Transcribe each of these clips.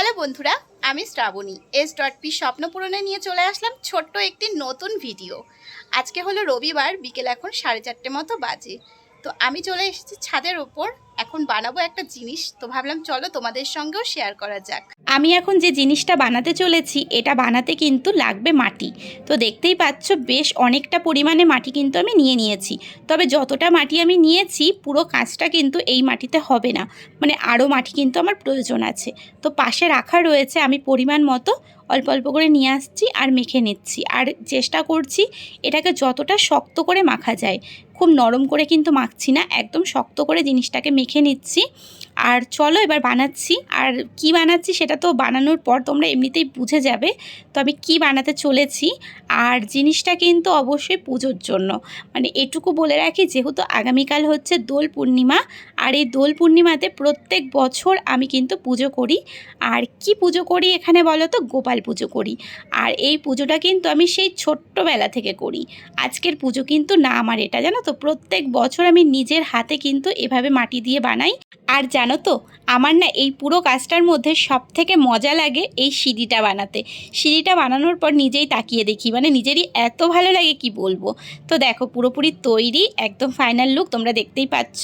Hello বন্ধুরা, আমি Shrabani. S dot P স্বপ্নপূরণে নিয়ে চলে আসলাম ছোট্ট একটি নতুন ভিডিও আজকে হলো রবিবার, বিকেল এখন সাড়ে চারটে মতো বাজে। তো আমি চলে এসেছি ছাদের ওপর এখন বানাবো একটা জিনিস, তো ভাবলাম চলো তোমাদের সঙ্গেও শেয়ার করা যাক। আমি এখন যে জিনিসটা বানাতে চলেছি, এটা বানাতে কিন্তু লাগবে মাটি। তো দেখতেই পাচ্ছ, বেশ অনেকটা পরিমাণে মাটি কিন্তু আমি নিয়ে নিয়েছি। তবে যতটা মাটি আমি নিয়েছি, পুরো কাজটা কিন্তু এই মাটিতে হবে না। মানে আরও মাটি কিন্তু আমার প্রয়োজন আছে। তো পাশে রাখা রয়েছে আমি পরিমাণ মতো অল্প অল্প করে নিয়ে আসছি আর মেখে নিচ্ছি। আর চেষ্টা করছি এটাকে যতটা শক্ত করে মাখা যায়। খুব নরম করে কিন্তু মাখছি না, একদম শক্ত করে জিনিসটাকে মেখে নিচ্ছি। আর চলো এবার বানাচ্ছি। আর কি বানাচ্ছি সেটা তো বানানোর পর তোমরা এমনিতেই বুঝে যাবে। তো আমি কী বানাতে চলেছি? আর জিনিসটা কিন্তু অবশ্যই পুজোর জন্য। মানে এটুকু বলে রাখি, যেহেতু আগামীকাল হচ্ছে দোল পূর্ণিমা, আর এই দোল পূর্ণিমাতে প্রত্যেক বছর আমি কিন্তু পুজো করি। আর কি পুজো করি এখানে বলো তো? গোপাল পুজো করি। আর এই পুজোটা কিন্তু আমি সেই ছোট্টবেলা থেকে করি। আজকের পুজো কিন্তু না আমার এটা, জানো তো? প্রত্যেক বছর আমি নিজের হাতে কিন্তু এভাবে মাটি দিয়ে বানাই। আর জানো তো? আমার না এই পুরো কাজটার মধ্যে সব থেকে মজা লাগে এই সিঁড়িটা বানাতে। সিঁড়িটা বানানোর পর নিজেই তাকিয়ে দেখি মানে নিজেরই এত ভালো লাগে কি বলব? তো দেখো পুরোপুরি তৈরি, একদম ফাইনাল লুক তোমরা দেখতেই পাচ্ছ।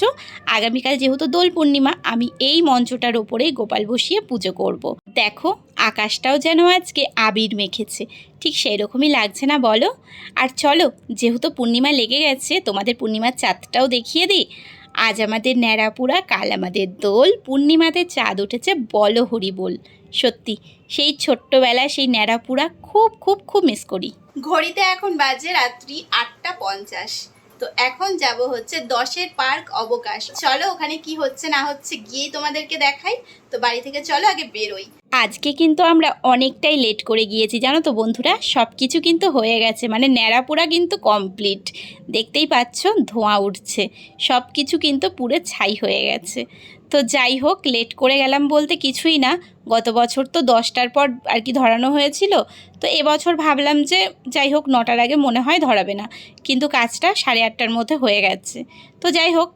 আগামীকাল যেহেতু দোল পূর্ণিমা, আমি এই মঞ্চটার ওপরেই গোপাল বসিয়ে পুজো করব। দেখো আকাশটাও যেন আজকে আবির মেখেছে। ঠিক সেই রকমই লাগছে না বলো? আর চলো, যেহেতু পূর্ণিমা লেগে গেছে, তোমাদের পূর্ণিমার চাঁদটাও দেখিয়ে দিই। আজ আমাদের ন্যাড়াপুরা, কাল আমাদের দোল পূর্ণিমাতে চাঁদ উঠেছে বলো হরি বল। সত্যি, সেই ছোট্টবেলায় সেই ন্যাড়াপুরা খুব খুব খুব মিস করি। ঘড়িতে এখন বাজে রাত্রি আটটা পঞ্চাশ। তো এখন যাব হচ্ছে দশের পার্ক অবকাশ। চলো ওখানে কি হচ্ছে না হচ্ছে গিয়ে তোমাদেরকে দেখাই। তো বাড়ি থেকে চলো, আগে বেরোই। আজকে কিন্তু আমরা অনেকটাই লেট করে গিয়েছি, জানো তো বন্ধুরা? সব কিছু কিন্তু হয়ে গেছে মানে ন্যাড়াপোড়া কিন্তু কমপ্লিট দেখতেই পাচ্ছ, ধোঁয়া উঠছে। সব কিছু কিন্তু পুরো ছাই হয়ে গেছে। তো যাই হোক লেট করে গেলাম বলতে কিছুই না। গত বছর তো দশটার পর আর কি ধরানো হয়েছিল। তো এবছর ভাবলাম যে, যাই হোক, নটার আগে মনে হয় ধরাবে না। কিন্তু কাজটা সাড়ে আটটার মধ্যে হয়ে গেছে। তো যাই হোক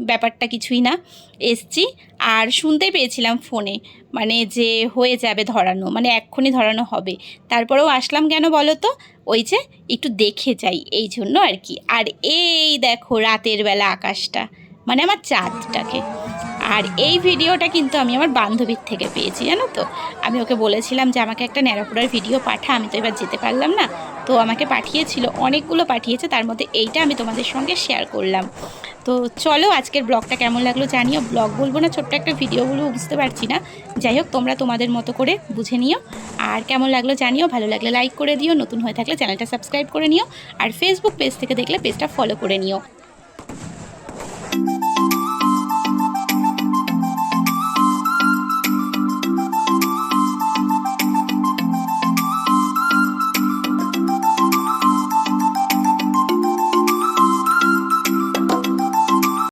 ব্যাপারটা কিছুই না, এসছি। আর শুনতে পেয়েছিলাম ফোনে মানে যে হয়ে যাবে ধরানো মানে এক্ষুনি ধরানো হবে। তারপরেও আসলাম কেন বলো তো? ওই যে একটু দেখে যাই, এই জন্য আর কি। আর এই দেখো রাতের বেলা আকাশটা মানে আমার চাঁদটাকে। আর এই ভিডিওটা কিন্তু আমি আমার বান্ধবীর থেকে পেয়েছি, জানো তো। আমি ওকে বলেছিলাম যে আমাকে একটা ন্যাড়াপোড়ার ভিডিও পাঠা, আমি তো এবার যেতে পারলাম না। তো আমাকে পাঠিয়েছিল, অনেকগুলো পাঠিয়েছে, তার মধ্যে এইটা আমি তোমাদের সঙ্গে শেয়ার করলাম। তো চলো আজকের ব্লগটা কেমন লাগল জানিও। ব্লগ বলব না, ছোট্ট একটা ভিডিও বলব বুঝতে পারছি না। যাই হোক, তোমরা তোমাদের মতো করে বুঝে নিও। আর কেমন লাগল জানিও, ভালো লাগলে লাইক করে দিও, নতুন হয়ে থাকলে চ্যানেলটা সাবস্ক্রাইব করে নিও। আর ফেসবুক পেজ থেকে দেখলে পেজটা ফলো করে নিও।